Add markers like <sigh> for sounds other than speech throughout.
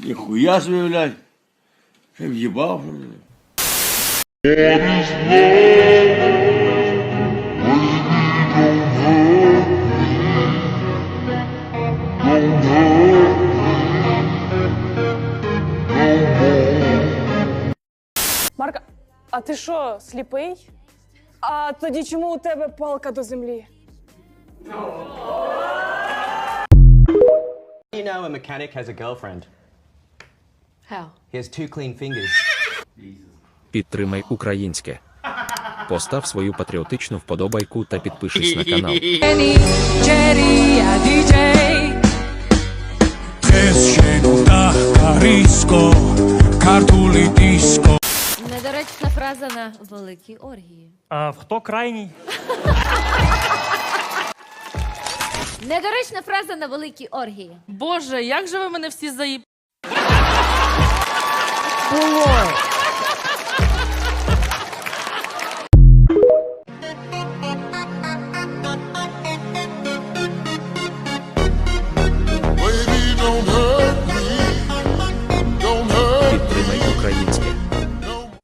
Ніхуя собі, блядь. Ще в'їбав. Марка, а ти що, сліпий? А тоді чому у тебе палка до землі? You know a mechanic has a girlfriend. How? He has two clean fingers. Підтримай українське. Постав свою патріотичну вподобайку та підпишись на канал. Недоречна фраза на великій оргії. А хто крайній? <laughs> Недоречна фраза на великій оргії. Боже, як же ви мене всі заїб... Підтримай українське.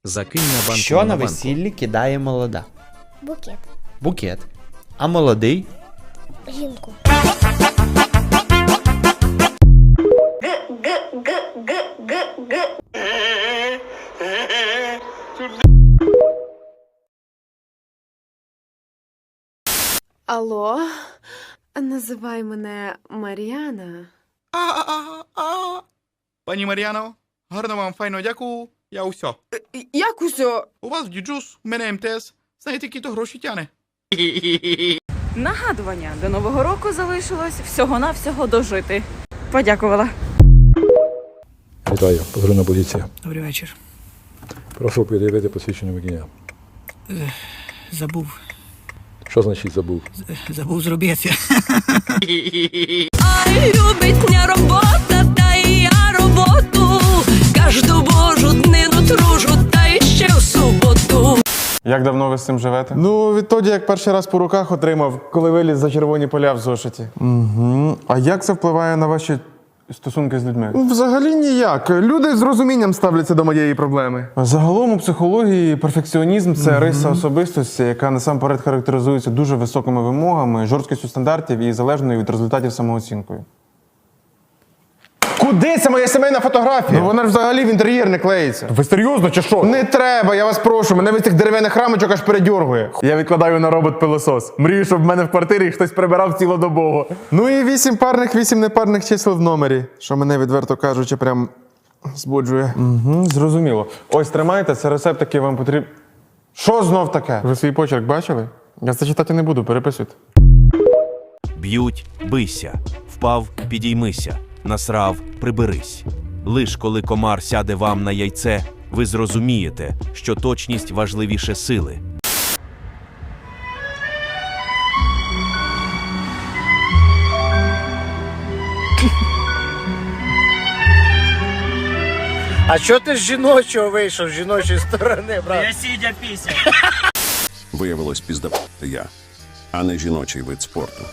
Закинь на банку Що на монобанку. весіллі кидає молода? Букет. Букет. А молодий? Жінку. Алло, називай мене Мар'яна. А-а-а-а. Пані Мар'яно, гарно вам файно дякую. Я усьо. Як усьо? У вас діджус, у мене МТС. Знаєте, які то гроші тяне. Нагадування, до Нового року залишилось всього-навсього дожити. Подякувала. Вітаю, патрульна поліція. Добрий вечір. Прошу пред'явити посвідчення водія. Забув. Що значить забув? Забув зробити. Любить робота, та і я роботу. Кожну божу Як давно ви з цим живете? Ну, відтоді, як перший раз по руках отримав, коли виліз за червоні поля в зошиті. Угу. А як це впливає на ваші стосунки з людьми? Взагалі ніяк. Люди з розумінням ставляться до моєї проблеми. Загалом у психології перфекціонізм це риса особистості, яка насамперед характеризується дуже високими вимогами, жорсткістю стандартів і залежною від результатів самооцінкою. Куди це моя сімейна фотографія? Ну вона ж взагалі в інтер'єр не клеїться. Ви серйозно чи що? Не треба, я вас прошу. Мене від цих дерев'яних рамочок аж передьоргує. Я відкладаю на робот пилосос. Мрію, щоб в мене в квартирі хтось прибирав цілодобово. Ну і вісім парних, вісім непарних чисел в номері, що мене відверто кажучи, прям збуджує. Угу, зрозуміло. Ось тримайте, це рецепт, який вам потрібен. Що знов таке? Ви свій почерк бачили? Я це читати не буду, переписуйте. Б'ють, бийся, впав, підіймися, насрав, приберись. Лиш коли комар сяде вам на яйце, ви зрозумієте, що точність важливіше сили. А що ти з жіночого вийшов, з жіночої сторони, брат? Я сідя пісня. <laughs> Виявилось пізда я, а не жіночий вид спорту.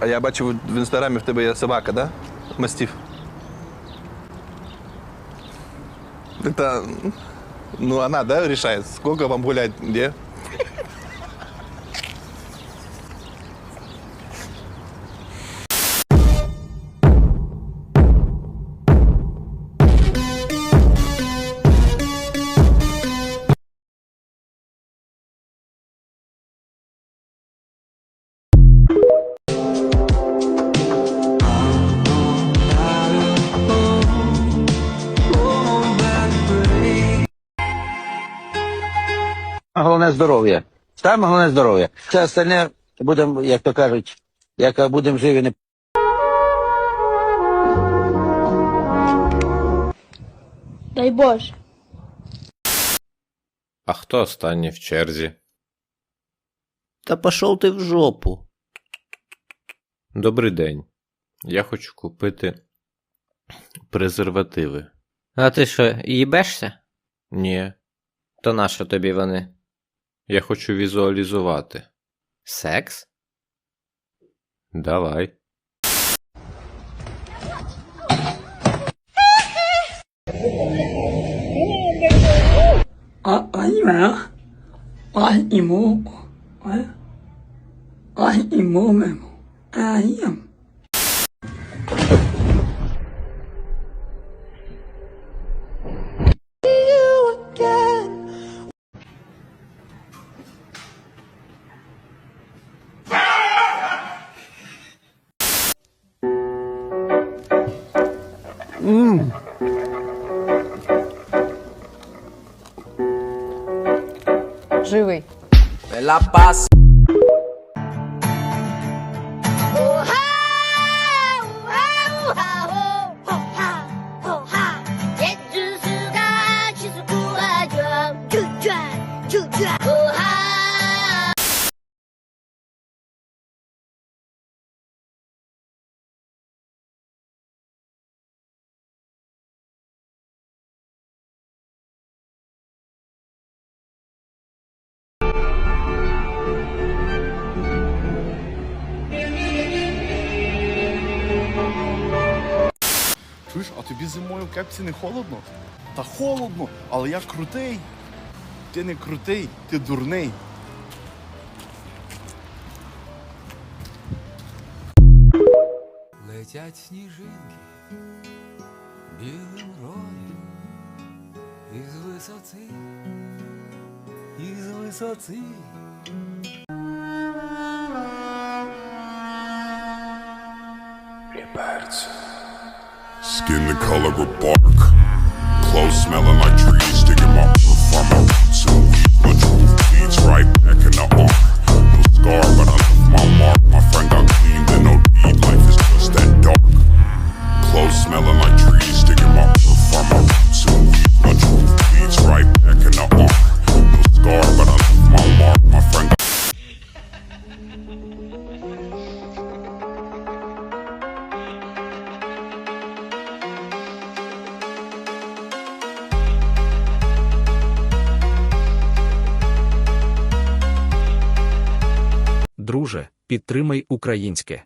А я бачив в інстаграмі в тебе є собака, да? Мастів. Это, ну, она, да, решает, сколько вам гулять, где? Головне здоров'я. Саме головне здоров'я. Все остальне будемо, як то кажуть, як будемо живі, не Дай Боже. А хто останній в черзі? Та пішов ти в жопу. Добрий день. Я хочу купити презервативи. А ти що, їбешся? Ні. То нащо тобі вони? Я хочу візуалізувати. Секс? Давай. Живий. Чуєш, а тобі зимою в кепці не холодно? Та холодно, але я крутий. Ти не крутий, ти дурний. Летять сніжинки білим роєм із висоти, із висоти. Skin the color of bark. Clothes smelling like trees. Digging my roof on my roots and weed. Of roof leads right back in the arm. No scar, but I left my mark. My friend got clean, in no deed. Life is just that dark. Clothes smelling підтримай українське.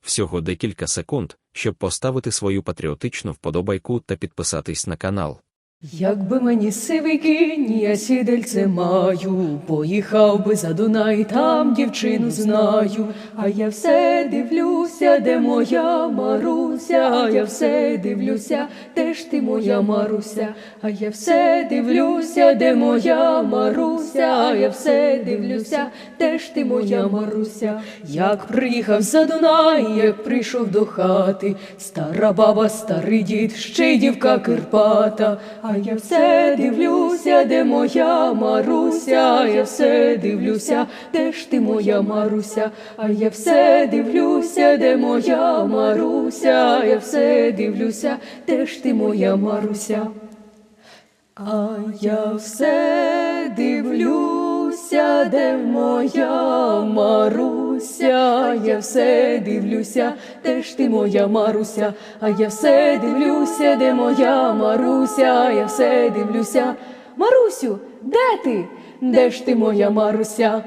Всього декілька секунд, щоб поставити свою патріотичну вподобайку та підписатись на канал. Якби мені сивий кінь, я сідельце маю, поїхав би за Дунай, там дівчину знаю, а я все дивлюся, де моя Маруся, а я все дивлюся, де ж ти моя Маруся, а я все дивлюся, де моя Маруся, а я все дивлюся, де ж ти моя Маруся, як приїхав за Дунай, як прийшов до хати, стара баба, старий дід, ще й дівка Кирпата, я все дивлюся, де моя Маруся, я все дивлюся, де ж ти моя Маруся, а я все дивлюся, де моя Маруся, я все дивлюся, де ж ти моя Маруся. А я все дивлюся, де моя Маруся, я все дивлюся, де ж ти моя Маруся, а я все дивлюся, де моя Маруся, я все дивлюся. Марусю, де ти? Де ж ти моя Маруся?